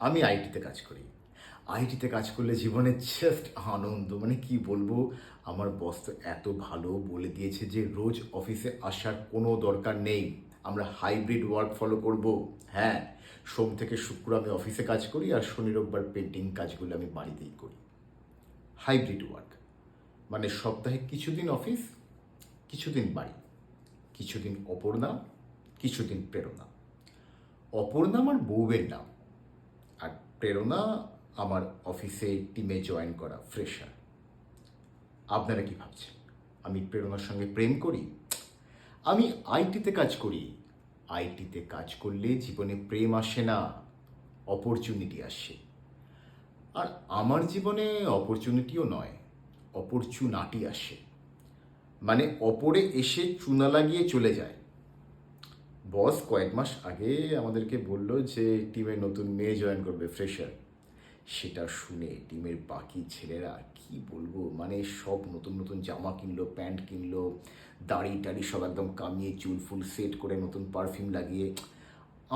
আমি আইটিতে কাজ করি। আইটিতে কাজ করলে জীবনে জাস্ট আনন্দ। মানে কি বলব? আমার বস তো এত ভালো বলে দিয়েছে যে, রোজ অফিসে আসার কোনো দরকার নেই। আমরা হাইব্রিড ওয়ার্ক ফলো করব। হ্যাঁ সোম থেকে শুক্র আমি অফিসে কাজ করি আর শনি, রোববার পেন্টিং কাজগুলো আমি বাড়িতেই করি। হাইব্রিড ওয়ার্ক মানে সপ্তাহে কিছুদিন অফিস কিছুদিন বাড়ি। কিছুদিন অপর্ণা, কিছুদিন প্রেরণা। অপর্ণা আমার বউয়ের নাম। প্রেরণা আমার অফিসে টিমে জয়েন করা ফ্রেশার আপনারা কি ভাবছেন? আমি প্রেরণার সঙ্গে প্রেম করি? আমি আইটিতে কাজ করি। আইটিতে কাজ করলে জীবনে প্রেম আসে না অপরচুনিটি আসে। আর আমার জীবনে অপরচুনিটিও নয় অপরচুনাটি আসে। মানে অপরে এসে চুনা লাগিয়ে চলে যায়। বস কয়েক মাস আগে আমাদেরকে বলল যে টিমের নতুন মেয়ে জয়েন করবে ফ্রেশার সেটা শুনে টিমের বাকি ছেলেরা, কি বলব? মানে সব নতুন নতুন জামা কিনলো, প্যান্ট কিনলো, দাড়ি টাড়ি সব একদম কামিয়ে চুল ফুল সেট করে নতুন পারফিউম লাগিয়ে।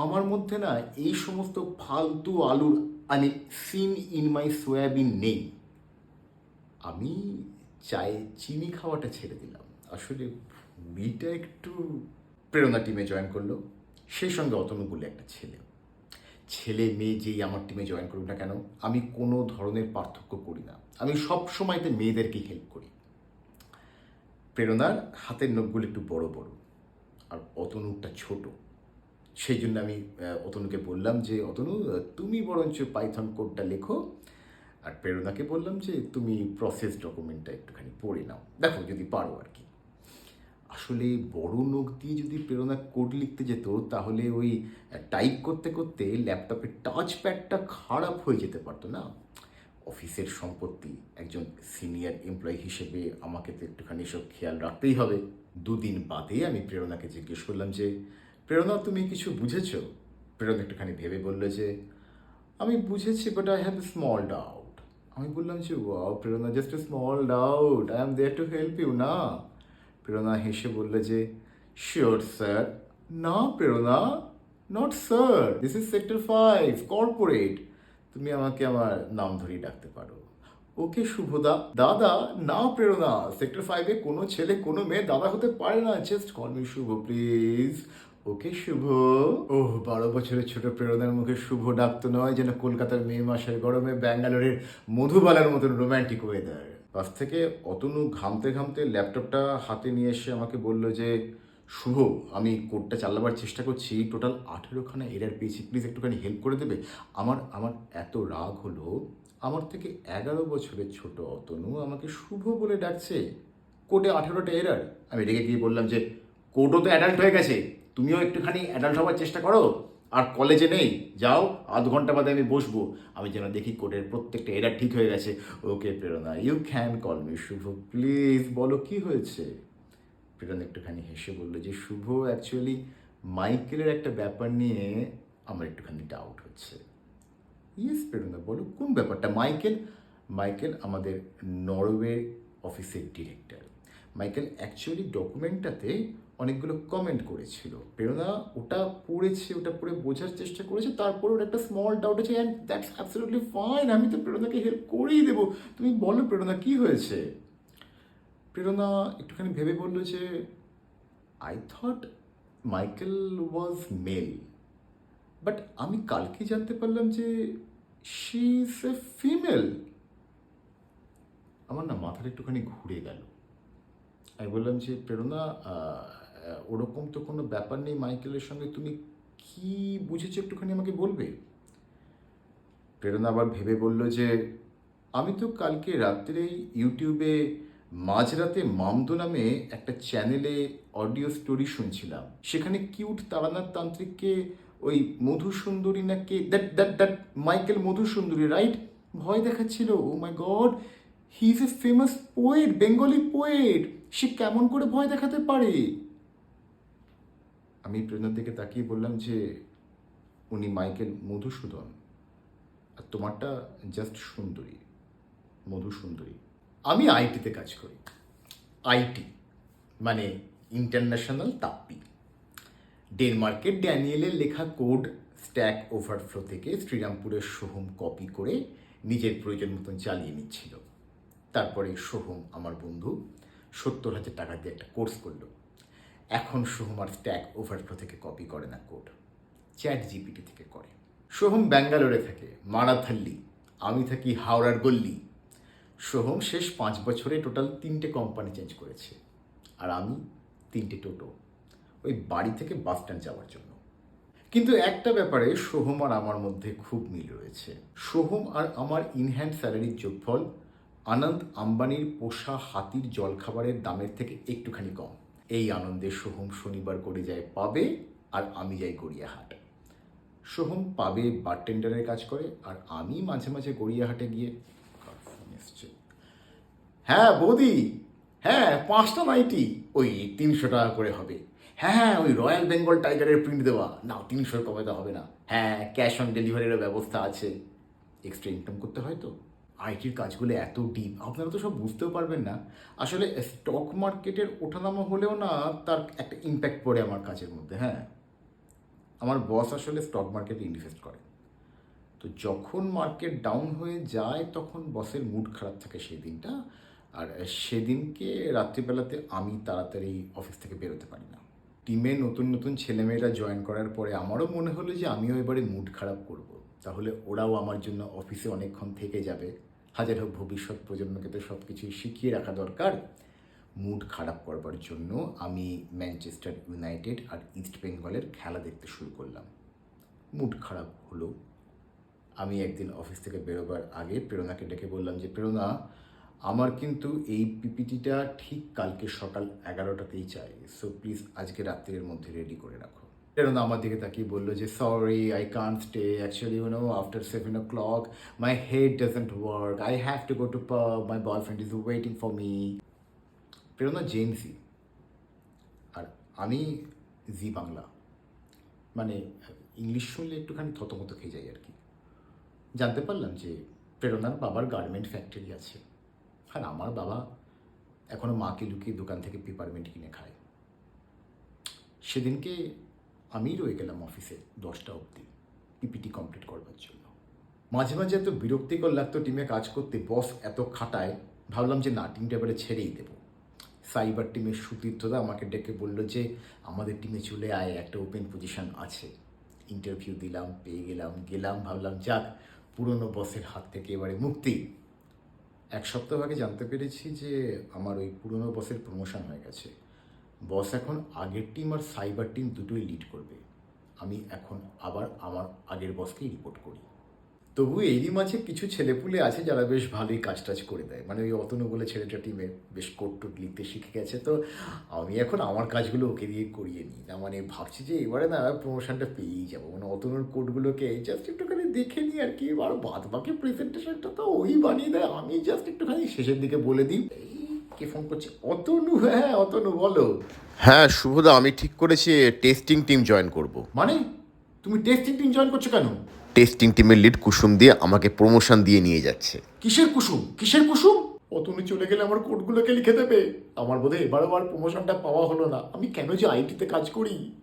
আমার মধ্যে না এই সমস্ত ফালতু আলুর মানে সিন ইন মাই সয়াবিন নেই। আমি চায়ে চিনি খাওয়াটা ছেড়ে দিলাম। আসলে ভুড়িটা একটু প্রেরণা টিমে জয়েন করল। সেই সঙ্গে অতনু বলে একটা ছেলে। ছেলে, মেয়ে যেই আমার টিমে জয়েন করুক না কেন, আমি কোনো ধরনের পার্থক্য করি না। আমি সব সময়তে মেয়েদেরকে হেল্প করি। প্রেরণার হাতের নখগুলো একটু বড় বড়, আর অতনুরটা ছোট। সেই জন্য আমি অতনুকে বললাম যে, অতনু, তুমি বরঞ্চ পাইথন কোডটা লেখো। আর প্রেরণাকে বললাম যে, তুমি প্রসেস ডকুমেন্টটা একটুখানি পড়ে নাও। দেখো, যদি পারো আর কি। আসলে বড় নখ দিয়ে যদি প্রেরণা কোড লিখতে যেত, তাহলে ওই টাইপ করতে করতে ল্যাপটপের টাচ প্যাডটা খারাপ হয়ে যেতে পারতো না? অফিসের সম্পত্তি, একজন সিনিয়র এমপ্লয়ি হিসেবে আমাকে তো একটুখানি সব খেয়াল রাখতেই হবে। দুদিন বাদে আমি প্রেরণাকে জিজ্ঞেস করলাম যে, প্রেরণা, তুমি কিছু বুঝেছ? প্রেরণা একটুখানি ভেবে বলল যে, আমি বুঝেছি but I have a small doubt আমি বললাম যে wow Prerna just a small doubt I am there to help you না? প্রেরণা হেসে বলল যে শিওর স্যার না, Prerna not sir this is sector five corporate তুমি আমাকে আমার নাম ধরেই ডাকতে পারো। ওকে, শুভদা। দাদা, না, প্রেরণা। সেক্টর ফাইভে কোনো ছেলে, কোনো মেয়ে দাদা হতে পারে না। Just call me Shubho please okay, Shubho. Oh, বারো বছরের ছোট প্রেরণার মুখে শুভ ডাকতো নয়, যেন কলকাতার মে মাসের গরমে ব্যাঙ্গালোরের মধুবালার মতন রোম্যান্টিক ওয়েদার পাশ থেকে অতনু ঘামতে ঘামতে ল্যাপটপটা হাতে নিয়ে এসে আমাকে বলল যে, শুভ, আমি কোডটা চালাবার চেষ্টা করছি। টোটাল আঠেরোখানা এরার পেয়েছি। প্লিজ একটুখানি হেল্প করে দেবে? আমার আমার এত রাগ হলো। আমার থেকে এগারো বছরের ছোট অতনু আমাকে শুভ বলে ডাকছে, কোডে আঠেরোটা এরার আমি রেগে গিয়ে বললাম যে, কোডও তো অ্যাডাল্ট হয়ে গেছে। তুমিও একটুখানি অ্যাডাল্ট হওয়ার চেষ্টা করো। আর কলেজে নেই? যাও, আধ ঘণ্টা বাদে আমি বসবো। আমি যেন দেখি কোডের প্রত্যেকটা এরা ঠিক হয়ে গেছে। Okay, Prerna you can call me Shubho. Please বলো, কি হয়েছে? প্রেরণা একটুখানি হেসে বলল যে, শুভ অ্যাকচুয়ালি মাইকেলের একটা ব্যাপার নিয়ে আমার একটুখানি ডাউট হচ্ছে। ইয়েস প্রেরণা, বলো, কোন ব্যাপারটা? মাইকেল? মাইকেল আমাদের নরওয়ে অফিসের ডিরেক্টর মাইকেল অ্যাকচুয়ালি ডকুমেন্টটাতে অনেকগুলো কমেন্ট করেছিল। প্রেরণা ওটা পড়েছে, ওটা পড়ে বোঝার চেষ্টা করেছে, তারপর ওর একটা স্মল ডাউট আছে অ্যান্ড দ্যাটস অ্যাবসলিউটলি ফাইন আমি তো প্রেরণাকে হেল্প করেই দেবো। তুমি বলো প্রেরণা, কি হয়েছে? প্রেরণা একটুখানি ভেবে বলল যে I thought Michael was male but আমি কালকে জানতে পারলাম যে শি ইজ এ ফিমেল আমার না মাথাটা একটুখানি ঘুরে গেল। আমি বললাম যে, প্রেরণা ওরকম তো কোনো ব্যাপার নেই মাইকেলের সঙ্গে। তুমি কি বুঝেছ একটুখানি আমাকে বলবে? প্রেরণা আবার ভেবে বলল যে, আমি তো কালকে রাত্রেই ইউটিউবে মাঝরাতে মামদো নামে একটা চ্যানেলে অডিও স্টোরি শুনছিলাম। সেখানে কিউট তারানাথ তান্ত্রিককে ওই মধু সুন্দরী না কে দ্যাট দ্যাট দ্যাট মাইকেল মধু সুন্দরী রাইট? ভয় দেখাচ্ছিল। ও my God, he is a famous poet, Bengali poet. সে কেমন করে ভয় দেখাতে পারে? আমি প্রেরণার দিকে তাকিয়ে বললাম যে উনি মাইকেল মধুসূদন। আর তোমারটা জাস্ট সুন্দরী, মধুসুন্দরী। আমি আইটিতে কাজ করি। আইটি মানে ইন্টারন্যাশনাল তাপ্পি। ডেনমার্কের ড্যানিয়েলের লেখা কোড স্ট্যাক ওভারফ্লো থেকে শ্রীরামপুরের সোহম কপি করে নিজের প্রয়োজন মতন চালিয়ে নিচ্ছিল। তারপরে সোহম, আমার বন্ধু, সত্তর হাজার টাকা দিয়ে একটা কোর্স করল। এখন সোহম আর স্ট্যাক ওভারফ্লো থেকে কপি করে না কোড চ্যাট জিপিটি থেকে করে। সোহম ব্যাঙ্গালোরে থাকে, মারাথাল্লি। আমি থাকি হাওড়ার গল্লি। সোহম শেষ পাঁচ বছরে টোটাল তিনটে কোম্পানি চেঞ্জ করেছে। আর আমি তিনটে টোটো ওই বাড়ি থেকে বাস স্ট্যান্ড যাওয়ার জন্য। কিন্তু একটা ব্যাপারে সোহম আর আমার মধ্যে খুব মিল রয়েছে। সোহম আর আমার ইনহ্যান্ড স্যালারির যোগফল আনন্দ আম্বানির পোষা হাতির জলখাবারের দামের থেকে একটুখানি কম। এই আনন্দে সোহম শনিবার করে যায় পাবে আর আমি যাই গড়িয়াহাট। সোহম পাবে বারটেন্ডারের কাজ করে আর আমি মাঝে মাঝে গড়িয়াহাটে গিয়ে হ্যাঁ বৌদি হ্যাঁ পাঁচটা নাইটি ওই তিনশো টাকা করে হবে। হ্যাঁ হ্যাঁ ওই রয়্যাল বেঙ্গল টাইগারের প্রিন্ট দেওয়া। না তিনশোর কমে দেওয়া হবে না। হ্যাঁ ক্যাশ অন ডেলিভারিরও ব্যবস্থা আছে। এক্সট্রা ইনকাম করতে হয় তো। আইটির কাজগুলো এত ডিপ আপনারা তো সব বুঝতেও পারবেন না। আসলে স্টক মার্কেটের ওঠানামা হলেও না তার একটা ইম্প্যাক্ট পড়ে আমার কাজের মধ্যে হ্যাঁ। আমার বস আসলে স্টক মার্কেটে ইনভেস্ট করে। তো যখন মার্কেট ডাউন হয়ে যায়, তখন বসের মুড খারাপ থাকে সেই দিনটা। আর সেদিনকে রাত্রিবেলাতে আমি তাড়াতাড়ি অফিস থেকে বেরোতে পারি না। টিমে নতুন নতুন ছেলেমেয়েরা জয়েন করার পরে আমারও মনে হলো যে আমিও এবারে মুড খারাপ করব। তাহলে ওরাও আমার জন্য অফিসে অনেকক্ষণ থেকে যাবে। হাজার হোক ভবিষ্যৎ প্রজন্মকে তো সব কিছুই শিখিয়ে রাখা দরকার। মুড খারাপ করবার জন্য আমি ম্যানচেস্টার ইউনাইটেড আর ইস্ট বেঙ্গলের খেলা দেখতে শুরু করলাম। মুড খারাপ হলো। আমি একদিন অফিস থেকে বেরোবার আগে প্রেরণাকে ডেকে বললাম যে, প্রেরণা, আমার কিন্তু এই পিপিটিটা ঠিক কালকে সকাল এগারোটাতেই চাই। সো প্লিজ আজকে রাত্রির মধ্যে রেডি করে রাখো। প্রেরণা আমার দিকে তাকিয়ে বলল যে sorry I can't stay actually you know after seven o'clock my head doesn't work I have to go to my boyfriend is waiting for me Prerana Gen Z আর আমি জি বাংলা মানে ইংলিশ শুনলে একটুখানি থতমত খেয়ে যাই আর কি। জানতে পারলাম যে প্রেরণার বাবার গার্মেন্ট ফ্যাক্টরি আছে, আর আমার বাবা এখনও মাকে লুকিয়ে দোকান থেকে পেপারমেন্ট কিনে খায়। সেদিনকে আমি রয়ে গেলাম অফিসে দশটা অবধি পিপিটি কমপ্লিট করবার জন্য। মাঝে মাঝে এত বিরক্তিকর লাগতো টিমে কাজ করতে বস এত খাটায়, ভাবলাম যে না টিমটা এবারে ছেড়েই দেবো। সাইবার টিমের সুতীর্থদা আমাকে ডেকে বলল যে, আমাদের টিমে চলে আয়, একটা ওপেন পজিশন আছে। ইন্টারভিউ দিলাম, পেয়ে গেলাম গেলাম, ভাবলাম, যাক, পুরনো বসের হাত থেকে এবারে মুক্তি। এক সপ্তাহ আগে জানতে পেরেছি যে, আমার ওই পুরনো বসের প্রমোশন হয়ে গেছে। বস এখন আগের টিম আর সাইবার টিম দুটোই লিড করবে। আমি এখন আবার আমার আগের বসকেই রিপোর্ট করি। তবু এরই মাঝে কিছু ছেলেপুলে আছে যারা বেশ ভালোই কাজ টাজ করে দেয়। মানে ওই অতনু বলে ছেলেটা টিমে বেশ কোট টোট লিখতে শিখে গেছে। তো আমি এখন আমার কাজগুলো ওকে দিয়ে করিয়ে নিই। না মানে ভাবছি যে এবারে না প্রমোশনটা পেয়েই যাব। মানে অতনুর কোডগুলোকে জাস্ট একটুখানি দেখে নিই আর কি। আর বাদ বাকি প্রেজেন্টেশনটা তো ওই বানিয়ে দেয়। আমি জাস্ট একটুখানি শেষের দিকে বলে দিই। কে ফোন করছে? অতনু হ্যাঁ অতনু বলো। হ্যাঁ শুভদা আমি ঠিক করেছি টেস্টিং টিম জয়েন করব। মানে? তুমি টেস্টিং টিম জয়েন করছ কেন? টেস্টিং টিমের লিড কুসুম দিয়ে আমাকে প্রমোশন দিয়ে নিয়ে যাচ্ছে। কিসের কুসুম? কিসের কুসুম? তুমি চলে গেলে আমার কোডগুলোকে লিখে দেবে। আমার বোধহয় এবারও আর প্রমোশনটা পাওয়া হলো না। আমি কেন যে আইটিতে কাজ করি?